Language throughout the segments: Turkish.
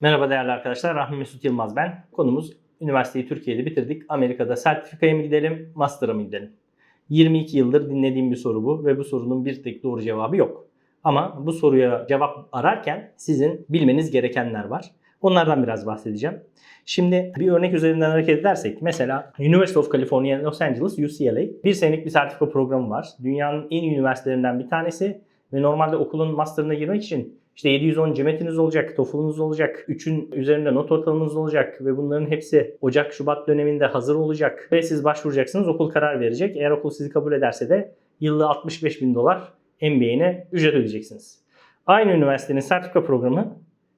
Merhaba değerli arkadaşlar. Rahmi Mesut Yılmaz ben. Konumuz üniversiteyi Türkiye'de bitirdik. Amerika'da sertifikaya mı gidelim, master'a mı gidelim? 22 yıldır dinlediğim bir soru bu ve bu sorunun bir tek doğru cevabı yok. Ama bu soruya cevap ararken sizin bilmeniz gerekenler var. Onlardan biraz bahsedeceğim. Şimdi bir örnek üzerinden hareket edersek mesela University of California Los Angeles UCLA bir senelik bir sertifika programı var. Dünyanın en iyi üniversitelerinden bir tanesi ve normalde okulun master'ına girmek için işte 710 CEMET'iniz olacak, TOEFL'unuz olacak, 3'ün üzerinde not ortalamanız olacak ve bunların hepsi Ocak-Şubat döneminde hazır olacak ve siz başvuracaksınız, okul karar verecek. Eğer okul sizi kabul ederse de yılda 65 bin dolar MBA'ine ücret ödeyeceksiniz. Aynı üniversitenin sertifika programı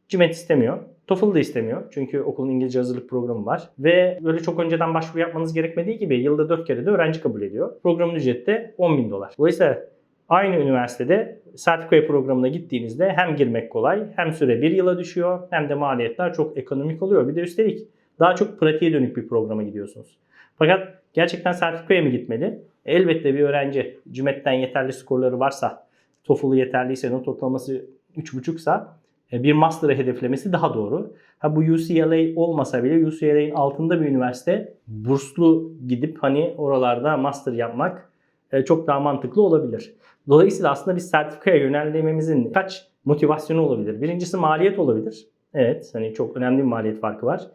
CİMET istemiyor. TOEFL da istemiyor. Çünkü okulun İngilizce hazırlık programı var. Ve böyle çok önceden başvuru yapmanız gerekmediği gibi yılda 4 kere de öğrenci kabul ediyor. Programın ücreti de 10 bin dolar. Dolayısıyla aynı üniversitede sertifika programına gittiğinizde hem girmek kolay hem süre bir yıla düşüyor hem de maliyetler çok ekonomik oluyor. Bir de üstelik daha çok pratiğe dönük bir programa gidiyorsunuz. Fakat gerçekten sertifikaya mı gitmeli? Elbette bir öğrenci CİMET'ten yeterli skorları varsa, TOEFL'ı yeterliyse, not ortalaması 3.5'sa e, bir master'ı hedeflemesi daha doğru. Ha bu UCLA olmasa bile UCLA'nin altında bir üniversite burslu gidip hani oralarda master yapmak e, çok daha mantıklı olabilir. Dolayısıyla aslında biz sertifikaya yönelmemizin kaç motivasyonu olabilir? Birincisi maliyet olabilir. Evet hani çok önemli bir maliyet farkı var.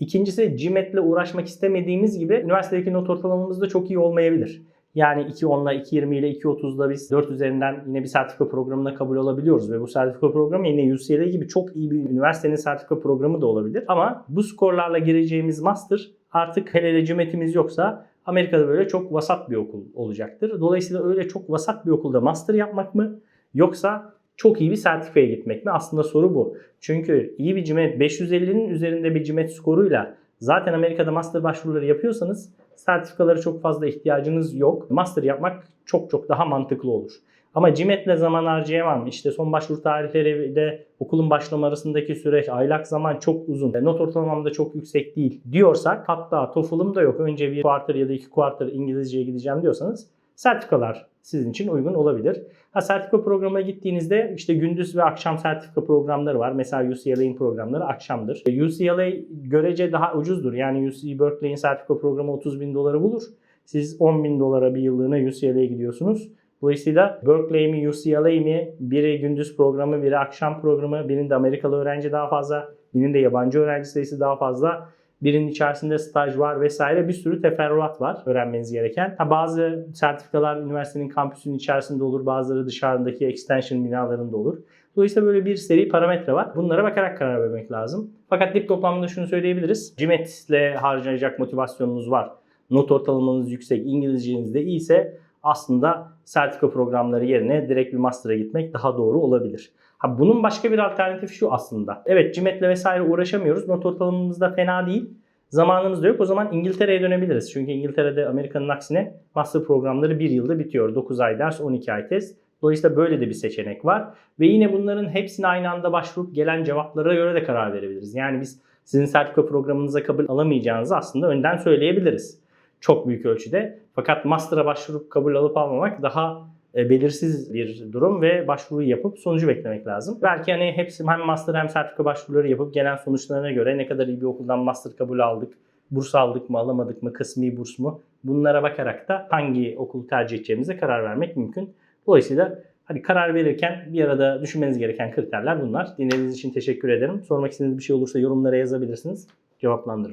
İkincisi CİMET'le uğraşmak istemediğimiz gibi üniversitedeki not ortalamamız da çok iyi olmayabilir. Yani 2.10'la 2.20 ile 2.30'da biz 4 üzerinden yine bir sertifika programına kabul olabiliyoruz ve bu sertifika programı yine UCLA gibi çok iyi bir üniversitenin sertifika programı da olabilir. Ama bu skorlarla gireceğimiz master artık hele hele yoksa Amerika'da böyle çok vasat bir okul olacaktır. Dolayısıyla öyle çok vasat bir okulda master yapmak mı yoksa çok iyi bir sertifikaya gitmek mi? Aslında soru bu. Çünkü iyi bir CİMET 550'nin üzerinde bir CİMET skoruyla zaten Amerika'da master başvuruları yapıyorsanız sertifikalara çok fazla ihtiyacınız yok. Master yapmak çok çok daha mantıklı olur. Ama CİMET'le zaman harcayamam. İşte son başvuru tarihleri de okulun başlama arasındaki süreç, aylak zaman çok uzun. Not ortalamam da çok yüksek değil diyorsak hatta TOEFL'ım da yok. Önce bir quarter ya da iki quarter İngilizceye gideceğim diyorsanız sertifikalar sizin için uygun olabilir. Ha sertifika programına gittiğinizde işte gündüz ve akşam sertifika programları var. Mesela UCLA'in programları akşamdır. UCLA görece daha ucuzdur. Yani UC Berkeley'in sertifika programı 30 bin doları bulur. Siz 10 bin dolara bir yıllığına UCLA'ya gidiyorsunuz. Dolayısıyla Berkeley mi UCLA mi biri gündüz programı biri akşam programı birinde Amerikalı öğrenci daha fazla birinde yabancı öğrenci sayısı daha fazla birinin içerisinde staj var vesaire bir sürü teferruat var öğrenmeniz gereken. Ha, bazı sertifikalar üniversitenin kampüsünün içerisinde olur bazıları dışarıdaki extension binalarında olur. Dolayısıyla böyle bir seri parametre var. Bunlara bakarak karar vermek lazım. Fakat dip toplamında şunu söyleyebiliriz. CİMET ile harcanacak motivasyonunuz var. Not ortalamanız yüksek, İngilizceniz de iyiyse aslında sertifika programları yerine direkt bir master'a gitmek daha doğru olabilir. Ha bunun başka bir alternatifi şu aslında. Evet CİMET'le vesaire uğraşamıyoruz. Not ortalamamız da fena değil. Zamanımız da yok. O zaman İngiltere'ye dönebiliriz. Çünkü İngiltere'de Amerika'nın aksine master programları bir yılda bitiyor. 9 ay ders, 12 ay test. Dolayısıyla böyle de bir seçenek var. Ve yine bunların hepsine aynı anda başvurup gelen cevaplara göre de karar verebiliriz. Yani biz sizin sertifika programınıza kabul alamayacağınızı aslında önden söyleyebiliriz. Çok büyük ölçüde. Fakat master'a başvurup kabul alıp almamak daha e, belirsiz bir durum ve başvuruyu yapıp sonucu beklemek lazım. Belki hani hepsi hem master hem sertifika başvuruları yapıp gelen sonuçlarına göre ne kadar iyi bir okuldan master kabul aldık, burs aldık mı alamadık mı, kısmi burs mu bunlara bakarak da hangi okulu tercih edeceğimize karar vermek mümkün. Dolayısıyla hadi karar verirken bir arada düşünmeniz gereken kriterler bunlar. Dinlediğiniz için teşekkür ederim. Sormak istediğiniz bir şey olursa yorumlara yazabilirsiniz. Cevaplandırırım.